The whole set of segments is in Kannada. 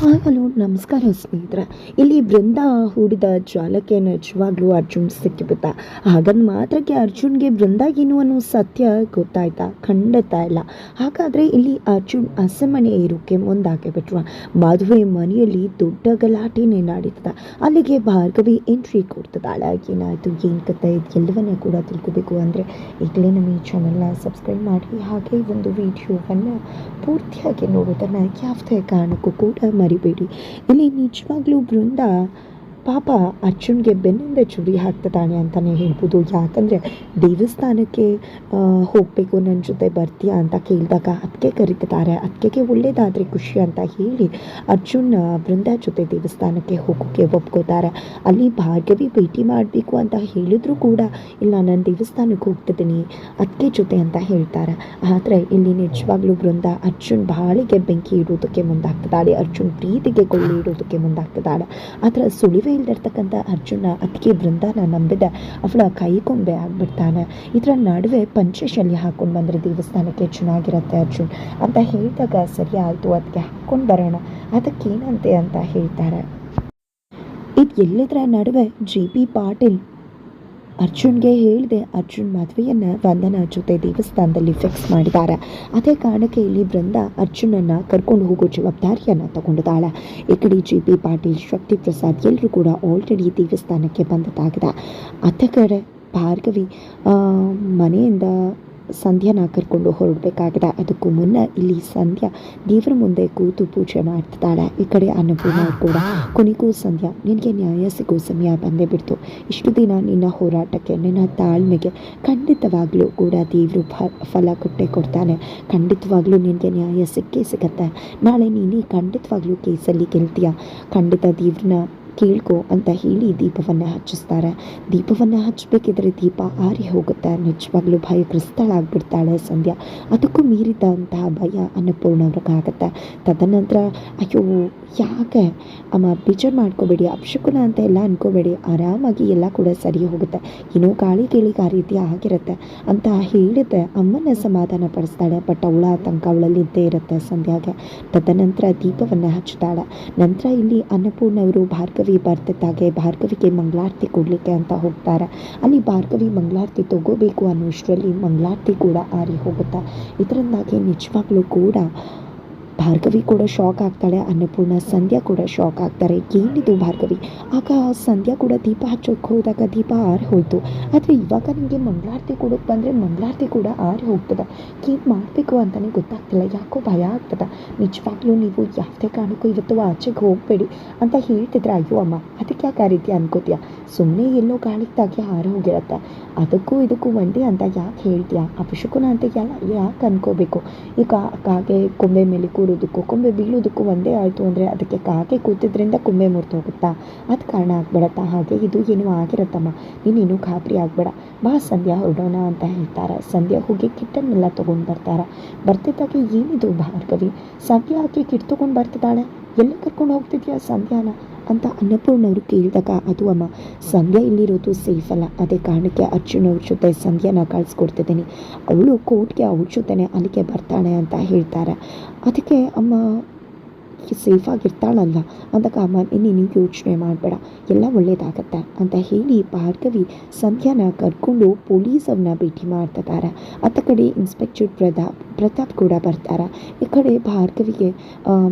ಹಾಯ್ ಹಲೋ ನಮಸ್ಕಾರ ಸ್ನೇಹಿತರೆ. ಇಲ್ಲಿ ಬೃಂದ ಹೂಡಿದ ಜಾಲಕ್ಕೆ ನಿಜವಾಗ್ಲೂ ಅರ್ಜುನ್ ಸಿಕ್ಕಿಬಿಟ್ಟ. ಹಾಗಂದ್ ಮಾತ್ರಕ್ಕೆ ಅರ್ಜುನ್ಗೆ ಬೃಂದಾಗೇನು ಅನ್ನೋ ಸತ್ಯ ಗೊತ್ತಾಯ್ತಾ? ಖಂಡಿತ ಇಲ್ಲ. ಹಾಗಾದರೆ ಇಲ್ಲಿ ಅರ್ಜುನ್ ಅಸಮನೆ ಇರೋಕ್ಕೆ ಮುಂದಾಗಿ ಬಿಟ್ವ ಮದುವೆ ಮನೆಯಲ್ಲಿ ದೊಡ್ಡ ಗಲಾಟೆನೇ ನಡೀತದ. ಅಲ್ಲಿಗೆ ಭಾರ್ಗವಿ ಎಂಟ್ರಿ ಕೊಡ್ತದಾಳ ಏನಾಯಿತು? ಏನು ಕತ್ತ ಎಲ್ಲವನ್ನ ಕೂಡ ತಿಳ್ಕೋಬೇಕು ಅಂದರೆ ಈಗಲೇ ನಮ್ಮ ಈ ಚಾನಲ್ನ ಸಬ್ಸ್ಕ್ರೈಬ್ ಮಾಡಿ. ಹಾಗೆ ಒಂದು ವಿಡಿಯೋವನ್ನು ಪೂರ್ತಿಯಾಗಿ ನೋಡೋದನ್ನು ಯಾವುದೇ ಕಾರಣಕ್ಕೂ ಕೂಡ ಮರಿಬೇಡಿ ಇಲ್ಲಿ ನಿಜವಾಗ್ಲೂ ಬೃಂದ ಪಾಪ ಅರ್ಜುನ್ಗೆ ಬೆನ್ನಿಂದ ಚುರಿ ಹಾಕ್ತದಾನೆ ಅಂತಲೇ ಹೇಳ್ಬೋದು. ಯಾಕಂದರೆ ದೇವಸ್ಥಾನಕ್ಕೆ ಹೋಗಬೇಕು ನನ್ನ ಜೊತೆ ಬರ್ತೀಯಾ ಅಂತ ಕೇಳಿದಾಗ ಅದಕ್ಕೆ ಕರೀತಿದ್ದಾರೆ. ಅದಕ್ಕೆ ಒಳ್ಳೆಯದಾದರೆ ಖುಷಿ ಅಂತ ಹೇಳಿ ಅರ್ಜುನ್ ಬೃಂದ ಜೊತೆ ದೇವಸ್ಥಾನಕ್ಕೆ ಹೋಗೋಕ್ಕೆ ಒಪ್ಕೋತಾರೆ. ಅಲ್ಲಿ ಭಾರ್ಗವಿ ಭೇಟಿ ಮಾಡಬೇಕು ಅಂತ ಹೇಳಿದರೂ ಕೂಡ ಇಲ್ಲ, ನಾನು ದೇವಸ್ಥಾನಕ್ಕೆ ಹೋಗ್ತಿದ್ದೀನಿ ಅದಕ್ಕೆ ಜೊತೆ ಅಂತ ಹೇಳ್ತಾರೆ. ಆದರೆ ಇಲ್ಲಿ ನಿಜವಾಗ್ಲೂ ಬೃಂದ ಅರ್ಜುನ್ ಬಾಳಿಗೆ ಬೆಂಕಿ ಇಡೋದಕ್ಕೆ ಮುಂದಾಗ್ತದಾಳೆ ಅರ್ಜುನ್ ಪ್ರೀತಿಗೆ ಕೊಳ್ಳಿ ಇಡೋದಕ್ಕೆ ಮುಂದಾಗ್ತದಾಳೆ ಆದರೆ ಸುಳಿವೇ ಇಲ್ದಿರ್ತಕ್ಕಂಥ ಅರ್ಜುನ ಅದಕ್ಕೆ ಬೃಂದಾನ ನಂಬಿದ ಅವಳ ಕೈಗೊಂಬೆ ಆಗ್ಬಿಡ್ತಾನೆ. ಇದರ ನಡುವೆ ಪಂಚಶಲ್ಯ ಹಾಕೊಂಡು ಬಂದರೆ ದೇವಸ್ಥಾನಕ್ಕೆ ಚೆನ್ನಾಗಿರುತ್ತೆ ಅರ್ಜುನ್ ಅಂತ ಹೇಳಿದಾಗ ಸರಿ ಆಯಿತು ಅದಕ್ಕೆ ಹಾಕ್ಕೊಂಡು ಬರೋಣ. ಅದಕ್ಕೇನಂತೆ ಅಂತ ಹೇಳ್ತಾರೆ. ಇದು ಎಲ್ಲಿದ್ರ ನಡುವೆ ಜಿ ಪಿ ಪಾಟೀಲ್ ಅರ್ಜುನ್ಗೆ ಹೇಳಿದೆ, ಅರ್ಜುನ್ ಮದುವೆಯನ್ನು ವಂದನಾ ಜೊತೆ ದೇವಸ್ಥಾನದಲ್ಲಿ ಫಿಕ್ಸ್ ಮಾಡಿದ್ದಾರೆ ಅದೇ ಕಾರಣಕ್ಕೆ ಇಲ್ಲಿ ಬೃಂದ ಅರ್ಜುನನ್ನು ಕರ್ಕೊಂಡು ಹೋಗೋ ಜವಾಬ್ದಾರಿಯನ್ನು ತಗೊಂಡಿದ್ದಾಳೆ. ಈ ಕಡೆ ಜಿ ಪಿ ಪಾಟೀಲ್ ಶಕ್ತಿ ಪ್ರಸಾದ್ ಎಲ್ಲರೂ ಕೂಡ ಆಲ್ರೆಡಿ ದೇವಸ್ಥಾನಕ್ಕೆ ಬಂದದಾಗಿದೆ ಅದೇ ಕಡೆ ಭಾರ್ಗವಿ ಮನೆಯಿಂದ ಸಂಧ್ಯಾನ ಕರ್ಕೊಂಡು ಹೊರಡಬೇಕಾಗಿದೆ. ಅದಕ್ಕೂ ಮುನ್ನ ಇಲ್ಲಿ ಸಂಧ್ಯಾ ದೇವರ ಮುಂದೆ ಕೂತು ಪೂಜೆ ಮಾಡ್ತಿದ್ದಾಳೆ. ಈ ಕಡೆ ಅನ್ನಪೂರ್ಣ ಕೂಡ ಕೊನೆಗೂ, ಸಂಧ್ಯಾ, ನಿನಗೆ ನ್ಯಾಯ ಸಿಗೋ ಸಮಯ ಬಂದೇ ಬಿಡ್ತು. ಇಷ್ಟು ದಿನ ನಿನ್ನ ಹೋರಾಟಕ್ಕೆ, ನಿನ್ನ ತಾಳ್ಮೆಗೆ ಖಂಡಿತವಾಗ್ಲೂ ಕೂಡ ದೇವರು ಫಲ ಕೊಟ್ಟೆ ಕೊಡ್ತಾನೆ. ಖಂಡಿತವಾಗ್ಲೂ ನಿನಗೆ ನ್ಯಾಯ ಸಿಕ್ಕೇ ಸಿಗತ್ತೆ. ನಾಳೆ ನೀನೇ ಖಂಡಿತವಾಗ್ಲೂ ಕೇಸಲ್ಲಿ ಗೆಲ್ತೀಯ. ಖಂಡಿತ ದೇವ್ರನ್ನ ಕೇಳ್ಕೊ ಅಂತ ಹೇಳಿ ದೀಪವನ್ನು ಹಚ್ಚಿಸ್ತಾರೆ. ದೀಪವನ್ನು ಹಚ್ಚಬೇಕಿದ್ರೆ ದೀಪ ಆರಿ ಹೋಗುತ್ತೆ. ನಿಜವಾಗ್ಲೂ ಭಯ ಕ್ರಿಸ್ತಾಳಾಗ್ಬಿಡ್ತಾಳೆ ಸಂಧ್ಯಾ. ಅದಕ್ಕೂ ಮೀರಿದಂತಹ ಭಯ ಅನ್ನಪೂರ್ಣವ್ರಿಗಾಗತ್ತೆ ತದನಂತರ, ಅಯ್ಯೋ, ಯಾಕೆ? ಅಮ್ಮ, ಬೇಜಾರು ಮಾಡ್ಕೋಬೇಡಿ ಅಪಶಕುನ ಅಂತ ಎಲ್ಲ ಅನ್ಕೋಬೇಡಿ. ಆರಾಮಾಗಿ ಎಲ್ಲ ಕೂಡ ಸರಿ ಹೋಗುತ್ತೆ. ಏನೋ ಗಾಳಿ ಕೇಳಿ ಆ ರೀತಿ ಆಗಿರುತ್ತೆ ಅಂತ ಹೇಳಿದ್ದೆ. ಅಮ್ಮನ ಸಮಾಧಾನ ಪಡಿಸ್ತಾಳೆ, ಬಟ್ ಅವಳ ಆತಂಕ ಅವಳಲ್ಲಿ ಇದ್ದೇ ಇರುತ್ತೆ ಸಂಧ್ಯಾಗೆ. ತದನಂತರ ದೀಪವನ್ನು ಹಚ್ಚುತ್ತಾಳೆ ನಂತರ ಇಲ್ಲಿ ಅನ್ನಪೂರ್ಣವರು ಭಾರ್ಗವಿ ಬರ್ತಿದ್ದಾಗೆ ಭಾರ್ಗವಿಗೆ ಮಂಗಳಾರತಿ ಕೊಡಲಿಕ್ಕೆ ಅಂತ ಹೋಗ್ತಾರೆ. ಅಲ್ಲಿ ಭಾರ್ಗವಿ ಮಂಗಳಾರತಿ ತಗೋಬೇಕು ಅನ್ನೋ ಇಷ್ಟರಲ್ಲಿ ಮಂಗಳಾರತಿ ಕೂಡ ಆರಿ ಹೋಗುತ್ತೆ. ಇದರಿಂದಾಗಿ ನಿಜವಾಗ್ಲೂ ಕೂಡ ಭಾರ್ಗವಿ ಕೂಡ ಶಾಕ್ ಆಗ್ತಾಳೆ, ಅನ್ನಪೂರ್ಣ, ಸಂಧ್ಯಾ ಕೂಡ ಶಾಕ್ ಆಗ್ತಾರೆ. ಏನಿದು ಭಾರ್ಗವಿ? ಆಗ ಸಂಧ್ಯಾ ಕೂಡ ದೀಪ ಹಚ್ಚೋಕೆ ಹೋದಾಗ ದೀಪ ಆರಿ ಹೋಯ್ತು. ಆದರೆ ಇವಾಗ ನಿಮಗೆ ಮಂಗಳಾರತಿ ಕೊಡೋಕೆ ಬಂದರೆ ಮಂಗಳಾರತಿ ಕೂಡ ಆರಿ ಹೋಗ್ತದೆ. ಏನು ಮಾಡಬೇಕು ಅಂತಲೇ ಗೊತ್ತಾಗ್ತಿಲ್ಲ. ಯಾಕೋ ಭಯ ಆಗ್ತದೆ. ನಿಜವಾಗ್ಲೂ ನೀವು ಯಾವುದೇ ಕಾರಣಕ್ಕೂ ಇವತ್ತು ಆಚೆಗೆ ಹೋಗಬೇಡಿ ಅಂತ ಹೇಳ್ತಿದ್ರೆ, ಅಯ್ಯೋ ಅಮ್ಮ, ಅದಕ್ಕೆ ಯಾಕೆ ಆ ರೀತಿ ಅನ್ಕೋತೀಯ? ಸುಮ್ಮನೆ ಎಲ್ಲೋ ಗಾಳಿಗೆ ತಾಗಿ ಹಾರಿ ಹೋಗಿರತ್ತೆ. ಅದಕ್ಕೂ ಇದಕ್ಕೂ ಒಂದೇ ಅಂತ ಯಾಕೆ ಹೇಳ್ತೀಯ? ಅಪಶಕುನ ಅಂತ ಯಾಕೆ ಅನ್ಕೋಬೇಕು? ಈಗ ಕಾಗೆ ಕೊಂಬೆ ಮೇಲೆ ಕೂರೋದಕ್ಕೂ ಕೊಂಬೆ ಬೀಳೋದಕ್ಕೂ ಒಂದೇ ಆಯಿತು ಅಂದರೆ ಅದಕ್ಕೆ ಕಾಕೆ ಕೂತಿದ್ರಿಂದ ಕೊಂಬೆ ಮುರಿದು ಹೋಗುತ್ತಾ ಅದು ಕಾರಣ ಆಗ್ಬೇಡತ್ತಾ? ಹಾಗೆ ಇದು ಏನೋ ಆಗಿರತ್ತಮ್ಮ. ನೀನೇನು ಖಾತ್ರಿ ಆಗ್ಬೇಡ. ಬಾ ಸಂಧ್ಯಾ, ಹೊರಡೋಣ ಅಂತ ಹೇಳ್ತಾರೆ. ಸಂಧ್ಯಾ ಹೋಗಿ ಕಿಟ್ಟನ್ನೆಲ್ಲ ತೊಗೊಂಡು ಬರ್ತಾರೆ. ಬರ್ತಿದ್ದಾಗೆ ಏನಿದು ಭಾರ್ಗವಿ? ಸಂಧ್ಯಾ ಆಕೆ ಕಿಟ್ ತೊಗೊಂಡು ಬರ್ತಿದ್ದಾಳೆ? ಎಲ್ಲಿ ಕರ್ಕೊಂಡು ಹೋಗ್ತಿದ್ಯಾ ಸಂಧ್ಯಾನ ಅಂತ ಅನ್ನಪೂರ್ಣವರು ಕೇಳಿದಾಗ, ಅದು ಅಮ್ಮ, ಸಂಧ್ಯಾ ಇಲ್ಲಿರೋದು ಸೇಫ್ ಅಲ್ಲ. ಅದೇ ಕಾರಣಕ್ಕೆ ಅರ್ಜುನ್ ಅವ್ರ ಜೊತೆ ಸಂಧ್ಯಾನ ಕಳಿಸ್ಕೊಡ್ತಿದ್ದೀನಿ. ಅವಳು ಕೋರ್ಟ್ಗೆ ಅವ್ರ ಜೊತೆನೆ ಅಲ್ಲಿಗೆ ಬರ್ತಾಳೆ ಅಂತ ಹೇಳ್ತಾರೆ. ಅದಕ್ಕೆ ಅಮ್ಮ ಸೇಫ್ ಆಗಿರ್ತಾಳಲ್ಲ? ಅಂದಾಗ ಅಮ್ಮ ನೀನು ಯೋಚನೆ ಮಾಡಬೇಡ. ಎಲ್ಲ ಒಳ್ಳೆಯದಾಗತ್ತೆ ಅಂತ ಹೇಳಿ ಭಾರ್ಗವಿ ಸಂಧ್ಯಾನ ಕರ್ಕೊಂಡು ಪೊಲೀಸವನ್ನ ಭೇಟಿ ಮಾಡ್ತಿದ್ದಾರೆ ಅತ್ತ ಕಡೆ ಇನ್ಸ್ಪೆಕ್ಟರ್ ಪ್ರತಾಪ್ ಪ್ರತಾಪ್ ಕೂಡ ಬರ್ತಾರೆ. ಈ ಕಡೆ ಭಾರ್ಗವಿಗೆ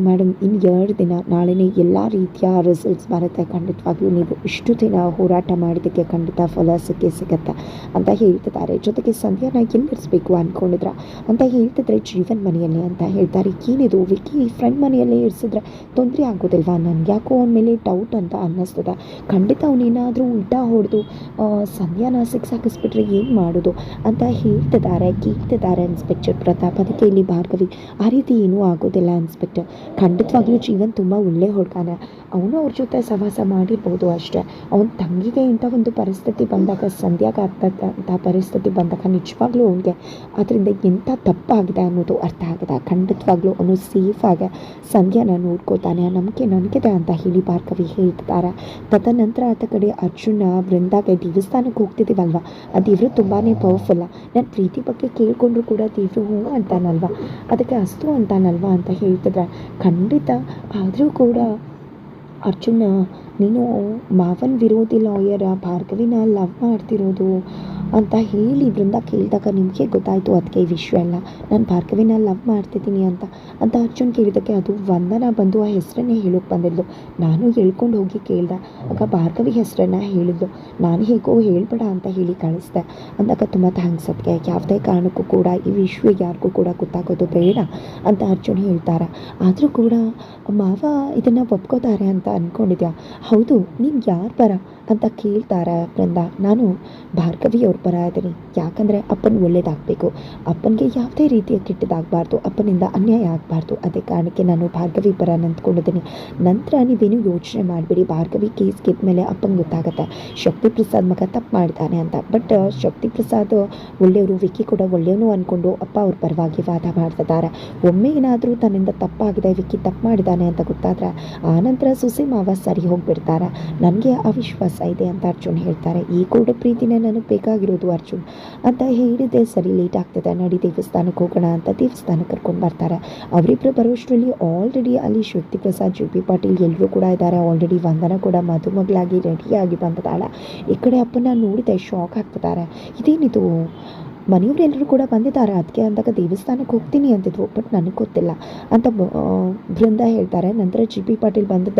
ಮೇಡಮ್ ಇನ್ನು ಎರಡು ದಿನ, ನಾಳೆನೇ ಎಲ್ಲ ರೀತಿಯ ರಿಸಲ್ಟ್ಸ್ ಬರುತ್ತೆ. ಖಂಡಿತವಾಗಿಯೂ ನೀವು ಇಷ್ಟು ದಿನ ಹೋರಾಟ ಮಾಡಿದ್ದಕ್ಕೆ ಖಂಡಿತ ಫಲ ಸಿಕ್ಕೇ ಸಿಗತ್ತೆ ಅಂತ ಹೇಳ್ತಿದ್ದಾರೆ ಜೊತೆಗೆ ಸಂಧ್ಯಾನ ಎಲ್ಲಿರಿಸ್ಬೇಕು ಅಂದ್ಕೊಂಡಿದ್ರ ಅಂತ ಹೇಳ್ತಿದ್ರೆ ಜೀವನ್ ಮನೆಯಲ್ಲಿ ಅಂತ ಹೇಳ್ತಾರೆ. ಏನಿದು? ವಿಕಿ ಫ್ರೆಂಡ್ ಮನೆಯಲ್ಲೇ ಇರಿಸಿದ್ರೆ ತೊಂದರೆ ಆಗೋದಿಲ್ವಾ? ನನಗೆ ಯಾಕೋ ಅವನ ಮೇಲೆ ಡೌಟ್ ಅಂತ ಅನ್ನಿಸ್ತದೆ. ಖಂಡಿತ ಅವನೇನಾದರೂ ಉಲ್ಟಾ ಹೊಡೆದು ಸಂಧ್ಯಾನ ಸಿಕ್ಸಾಕಿಸ್ಬಿಟ್ರೆ ಏನು ಮಾಡೋದು? ಅಂತ ಹೇಳ್ತಿದ್ದಾರೆ ಕೇಳ್ತಿದ್ದಾರೆ ಇನ್ಸ್ಪೆಕ್ಟರ್ ಪ್ರತಾಪ್. ಅದಕ್ಕೆ ಇಲ್ಲಿ ಭಾರ್ಗವಿ, ಆ ರೀತಿ ಏನೂ ಆಗೋದಿಲ್ಲ ಇನ್ಸ್ಪೆಕ್ಟರ್ ಖಂಡಿತವಾಗ್ಲೂ ಜೀವನ್ ತುಂಬ ಒಳ್ಳೆ ಹುಡ್ಗಾನೆ. ಅವನು ಅವ್ರ ಜೊತೆ ಸಹವಾಸ ಮಾಡಿರ್ಬೋದು ಅಷ್ಟೇ. ಅವನ ತಂಗಿಗೆ ಇಂಥ ಒಂದು ಪರಿಸ್ಥಿತಿ ಬಂದಾಗ ಸಂಧ್ಯಾಗ ಆಗ್ತಕ್ಕಂಥ ಪರಿಸ್ಥಿತಿ ಬಂದಾಗ ನಿಜವಾಗ್ಲೂ ಅವನಿಗೆ ಅದರಿಂದ ಎಂಥ ತಪ್ಪಾಗಿದೆ ಅನ್ನೋದು ಅರ್ಥ ಆಗಿದೆ ಖಂಡಿತವಾಗ್ಲೂ ಅವನು ಸೇಫಾಗಿ ಸಂಧ್ಯಾನ ನೋಡ್ಕೋತಾನೆ ಆ ನಂಬಿಕೆ ನನಗಿದೆ ಅಂತ ಹೇಳಿ ಭಾರ್ಗವಿ ಹೇಳ್ತಾರೆ ತದನಂತರ ಆತ ಕಡೆ ಅರ್ಜುನ ಬೃಂದಾಗೆ ದೇವಸ್ಥಾನಕ್ಕೆ ಹೋಗ್ತಿದ್ದೀವಲ್ವ? ಆ ದೇವರು ತುಂಬಾ ಪವರ್ಫುಲ್ಲ ನನ್ನ ಪ್ರೀತಿ ಬಗ್ಗೆ ಕೇಳಿಕೊಂಡ್ರು ಕೂಡ ದೇವರು ಹ್ಞೂ ಅಂತಾನಲ್ವ? ಅದಕ್ಕೆ ಅಸ್ತು ಅಂತಾನಲ್ವ ಅಂತ ಹೇಳ್ತಿದ್ರೆ ಖಂಡಿತ ಆದರೂ ಕೂಡ ಅರ್ಜುನ ನೀನು ಮಾವನ್ ವಿರೋಧಿ ಲಾಯರ ಭಾರ್ಗವಿನ ಲವ್ ಮಾಡ್ತಿರೋದು. ಅಂತ ಹೇಳಿ ಬೃಂದ ಕೇಳಿದಾಗ ನಿಮಗೆ ಗೊತ್ತಾಯಿತು ಅದಕ್ಕೆ ಈ ವಿಷಯ ಎಲ್ಲ ನಾನು ಭಾರ್ಗವಿನ ಲವ್ ಮಾಡ್ತಿದ್ದೀನಿ ಅಂತ. ಅಂತ ಅರ್ಜುನ್ ಕೇಳಿದ್ದಕ್ಕೆ ಅದು ವಂದನ ಬಂದು ಆ ಹೆಸರನ್ನೇ ಹೇಳೋಕೆ ಬಂದಿದ್ಲು. ನಾನು ಹೇಳ್ಕೊಂಡು ಹೋಗಿ ಕೇಳ್ದೆ. ಆಗ ಭಾರ್ಗವಿ ಹೆಸರನ್ನ ಹೇಳಿದ್ಲು. ನಾನು ಹೇಗೋ ಹೇಳ್ಬೇಡ ಅಂತ ಹೇಳಿ ಕಳಿಸ್ದೆ. ಅಂದಾಗ ತುಂಬ ಥ್ಯಾಂಕ್ಸ್ ಅದಕ್ಕೆ ಯಾವುದೇ ಕಾರಣಕ್ಕೂ ಕೂಡ, ಈ ವಿಷಯ ಯಾರಿಗೂ ಕೂಡ ಗೊತ್ತಾಗೋದು ಬೇಡ ಅಂತ ಅರ್ಜುನ್ ಹೇಳ್ತಾರೆ. ಆದರೂ ಕೂಡ ಮಾವ ಇದನ್ನು ಒಪ್ಕೋತಾರೆ ಅಂತ ಅಂದ್ಕೊಂಡಿದ್ಯಾ ಹೌದು, ನೀನು ಯಾರು ಪರ? ಅಂತ ಕೇಳ್ತಾರೆ ಬೃಂದ ನಾನು ಭಾರ್ಗವಿ ಅವ್ರ ಪರ ಇದ್ದೀನಿ. ಯಾಕಂದರೆ ಅಪ್ಪನ ಒಳ್ಳೇದಾಗಬೇಕು. ಅಪ್ಪನಿಗೆ ಯಾವುದೇ ರೀತಿಯ ಕೆಟ್ಟದಾಗಬಾರ್ದು. ಅಪ್ಪನಿಂದ ಅನ್ಯಾಯ ಆಗಬಾರ್ದು. ಅದೇ ಕಾರಣಕ್ಕೆ ನಾನು ಭಾರ್ಗವಿ ಪರ ನಂತ್ಕೊಂಡಿದ್ದೀನಿ. ನಂತರ ನೀವೇನು ಯೋಚನೆ ಮಾಡಿಬಿಡಿ. ಭಾರ್ಗವಿ ಕೇಸ್ ಗೆದ್ದ ಮೇಲೆ ಅಪ್ಪಂಗೆ ಗೊತ್ತಾಗುತ್ತೆ. ಶಕ್ತಿ ಪ್ರಸಾದ್ ಮಗ ತಪ್ಪು ಮಾಡಿದ್ದಾನೆ ಅಂತ. ಬಟ್ ಶಕ್ತಿ ಪ್ರಸಾದ್ ಒಳ್ಳೆಯವರು, ವಿಕ್ಕಿ ಕೂಡ ಒಳ್ಳೆಯವನು ಅಂದ್ಕೊಂಡು ಅಪ್ಪ ಅವ್ರ ಪರವಾಗಿ ವಾದ ಮಾಡ್ತಿದ್ದಾರೆ. ಒಮ್ಮೆ ಏನಾದರೂ ತನ್ನಿಂದ ತಪ್ಪಾಗಿದೆ, ವಿಕ್ಕಿ ತಪ್ಪು ಮಾಡಿದ್ದಾನೆ ಅಂತ ಗೊತ್ತಾದರೆ ಆನಂತರ ಸುಸಿ ಮಾವ ಸರಿ ಹೋಗಿಬಿಡ್ತಾರೆ? ನನಗೆ ಅವಿಶ್ವಾಸ ಇದೆ ಅಂತ ಅರ್ಜುನ್ ಹೇಳ್ತಾರೆ. ಈ ಕೂಡ ಪ್ರೀತಿನೇ ನನಗೆ ಬೇಕಾಗಿರೋದು ಅರ್ಜುನ್. ಅಂತ ಹೇಳಿದೆ ಸರಿ ಲೇಟ್ ಆಗ್ತದೆ. ನಡಿ ದೇವಸ್ಥಾನಕ್ಕೆ ಹೋಗೋಣ ಅಂತ ದೇವಸ್ಥಾನಕ್ಕೆ ಕರ್ಕೊಂಡು ಬರ್ತಾರೆ. ಅವರಿಬ್ಬರು ಬರೋಷ್ಟರಲ್ಲಿ ಆಲ್ರೆಡಿ ಅಲ್ಲಿ ಶಕ್ತಿ ಪ್ರಸಾದ್ ಜಿ. ಪಿ. ಪಾಟೀಲ್ ಎಲ್ಲರೂ ಕೂಡ ಇದ್ದಾರೆ. ಆಲ್ರೆಡಿ ವಂದನ ಕೂಡ ಮದುಮಗಳಾಗಿ ರೆಡಿಯಾಗಿ ಬಂದಿದ್ದಾಳೆ. ಈ ಕಡೆ ಅಪ್ಪನ ನೋಡಿದೆ ಶಾಕ್ ಆಗ್ತಿದ್ದಾರೆ. ಇದೇನಿದು? ಮನೆಯವರೆಲ್ಲರೂ ಕೂಡ ಬಂದಿದ್ದಾರೆ. ಅದಕ್ಕೆ ಅಂದಾಗ ದೇವಸ್ಥಾನಕ್ಕೆ ಹೋಗ್ತೀನಿ ಅಂತಿದ್ರು ಬಟ್ ನನಗೆ ಗೊತ್ತಿಲ್ಲ. ಅಂತ ಬೃಂದ ಹೇಳ್ತಾರೆ. ನಂತರ ಜಿ. ಪಿ. ಪಾಟೀಲ್ ಬಂದಿದ್ದ.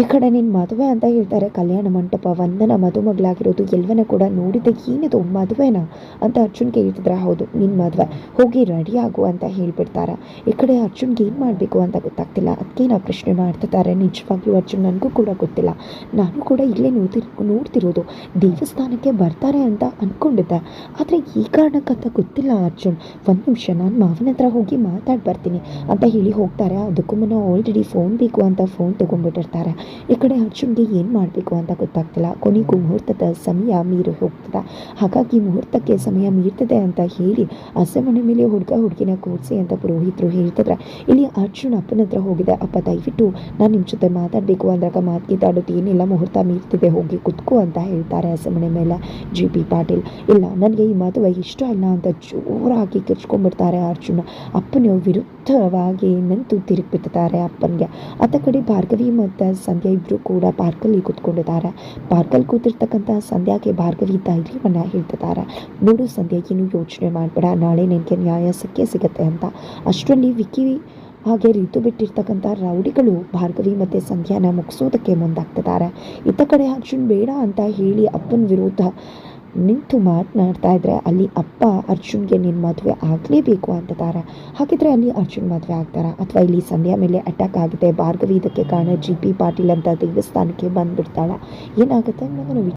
ಈ ಕಡೆ ನಿನ್ನ ಮದುವೆ ಅಂತ ಹೇಳ್ತಾರೆ, ಕಲ್ಯಾಣ ಮಂಟಪ, ವಂದನ, ಮದುಮಗಳಾಗಿರೋದು ಎಲ್ವನ ಕೂಡ ನೋಡಿದ್ದೆ. ಏನಿದು ಮದುವೆನಾ ಅಂತ ಅರ್ಜುನ್ ಕೇಳ್ತಿದ್ರೆ ಹೌದು ನಿನ್ನ ಮದುವೆ. ಹೋಗಿ ರೆಡಿ ಆಗು ಅಂತ ಹೇಳಿಬಿಡ್ತಾರೆ. ಈ ಕಡೆ ಅರ್ಜುನ್ಗೆ ಏನು ಮಾಡಬೇಕು ಅಂತ ಗೊತ್ತಾಗ್ತಿಲ್ಲ. ಅದಕ್ಕೆ ನಾವು ಪ್ರಶ್ನೆ ಮಾಡ್ತಿದ್ದಾರೆ. ನಿಜವಾಗ್ಲೂ ಅರ್ಜುನ್ ನನಗೂ ಕೂಡ ಗೊತ್ತಿಲ್ಲ. ನಾನು ಕೂಡ ಇಲ್ಲೇ ನೋಡ್ತಿ ನೋಡ್ತಿರೋದು. ದೇವಸ್ಥಾನಕ್ಕೆ ಬರ್ತಾರೆ ಅಂತ ಅಂದ್ಕೊಂಡಿದ್ದೆ ಆದರೆ ಈ ಕಾರಣಕ್ಕಂತ ಗೊತ್ತಿಲ್ಲ ಅರ್ಜುನ್. ಒಂದು ನಿಮಿಷ, ನಾನು ಮಾವನ ಹತ್ರ ಹೋಗಿ ಮಾತಾಡಿ ಬರ್ತೀನಿ ಅಂತ ಹೇಳಿ ಹೋಗ್ತಾರೆ. ಅದಕ್ಕೂ ಮುನ್ನ ಆಲ್ರೆಡಿ ಫೋನ್ ಬೇಕು ಅಂತ ಫೋನ್ ತೊಗೊಂಡ್ಬಿಟ್ಟಿರ್ತಾರೆ. ಈ ಕಡೆ ಅರ್ಜುನ್ಗೆ ಏನು ಮಾಡಬೇಕು ಅಂತ ಗೊತ್ತಾಗ್ತಿಲ್ಲ. ಕೊನೆಗೂ ಮುಹೂರ್ತದ ಸಮಯ ಮೀರಿ ಹೋಗ್ತದೆ. ಹಾಗಾಗಿ ಮುಹೂರ್ತಕ್ಕೆ ಸಮಯ ಮೀರ್ತದೆ ಅಂತ ಹೇಳಿ ಹಸೆಮಣೆ ಮೇಲೆ ಹುಡುಗ ಹುಡುಗಿನ ಕೂರಿಸಿ ಅಂತ ಪುರೋಹಿತರು ಹೇಳ್ತಿದ್ರೆ, ಇಲ್ಲಿ ಅರ್ಜುನ್ ಅಪ್ಪನ ಹತ್ರ ಹೋಗಿದೆ. ಅಪ್ಪ, ದಯವಿಟ್ಟು ನಾನು ನಿಮ್ಮ ಜೊತೆ ಮಾತಾಡಬೇಕು. ಅಂದಾಗ ಮಾತಾಡೋದು ಏನಿಲ್ಲ, ಮುಹೂರ್ತ ಮೀರ್ತಿದೆ, ಹೋಗಿ ಕುತ್ಕು ಅಂತ ಹೇಳ್ತಾರೆ ಹಸೆಮಣೆ ಮೇಲೆ ಜಿ ಪಿ ಪಾಟೀಲ್. ಇಲ್ಲ, ನನಗೆ ಈ ಮಾತು ಇಷ್ಟ ಅಲ್ಲ ಅಂತ ಜೋರಾಗಿ ಕಿರ್ಚ್ಕೊಂಡ್ಬಿಡ್ತಾರೆ ಅರ್ಜುನ. ಅಪ್ಪನ ವಿರುದ್ಧವಾಗಿ ನಿಂತು ತಿರುಗಿಬಿಡ್ತಾರೆ ಅಪ್ಪನಿಗೆ. ಆತ ಕಡೆ ಭಾರ್ಗವಿ ಮತ್ತು ಸಂಧ್ಯಾ ಇಬ್ಬರು ಕೂಡ ಪಾರ್ಕಲ್ಲಿ ಕೂತ್ಕೊಂಡಿದ್ದಾರೆ. ಪಾರ್ಕಲ್ಲಿ ಕೂತಿರ್ತಕ್ಕಂಥ ಸಂಧ್ಯಾಗೆ ಭಾರ್ಗವಿ ಧೈರ್ಯವನ್ನು ಹೇಳ್ತಿದ್ದಾರೆ. ನೋಡು ಸಂಧ್ಯಾ, ಏನು ಯೋಚನೆ ಮಾಡಬೇಡ. ನಾಳೆ ನಿನಗೆ ನ್ಯಾಯ ಸಿಕ್ಕೇ ಸಿಗತ್ತೆ ಅಂತ. ಅಷ್ಟರಲ್ಲಿ ವಿಕ್ಕಿ ಹಾಗೆ ರೀತು ಬಿಟ್ಟಿರ್ತಕ್ಕಂಥ ರೌಡಿಗಳು ಭಾರ್ಗವಿ ಮತ್ತು ಸಂಧ್ಯಾನ ಮುಗಿಸೋದಕ್ಕೆ ಮುಂದಾಗ್ತಿದ್ದಾರೆ. ಇತ್ತ ಕಡೆ ಅರ್ಜುನ್ ಬೇಡ ಅಂತ ಹೇಳಿ ಅಪ್ಪನ ವಿರುದ್ಧ ನಿಂತು ಮಾತನಾಡ್ತಾ ಇದ್ರೆ ಅಲ್ಲಿ ಅಪ್ಪ ಅರ್ಜುನ್ಗೆ ನಿನ್ನ ಮದುವೆ ಆಗಲೇಬೇಕು ತಾರ. ಹಾಗಿದ್ರೆ ಅಲ್ಲಿ ಅರ್ಜುನ್ ಮದುವೆ ಆಗ್ತಾರಾ? ಅಥವಾ ಇಲ್ಲಿ ಸಂಧ್ಯಾ ಮೇಲೆ ಅಟ್ಯಾಕ್ ಆಗಿದೆ ಭಾರ್ಗವಿ ಇದಕ್ಕೆ ಕಾರಣ ಜಿ ಪಿ ಪಾಟೀಲ್ ಅಂತ ದೇವಸ್ಥಾನಕ್ಕೆ ಬಂದ್ಬಿಡ್ತಾಳ? ಏನಾಗುತ್ತೆ ಅನ್ನೋದನ್ನು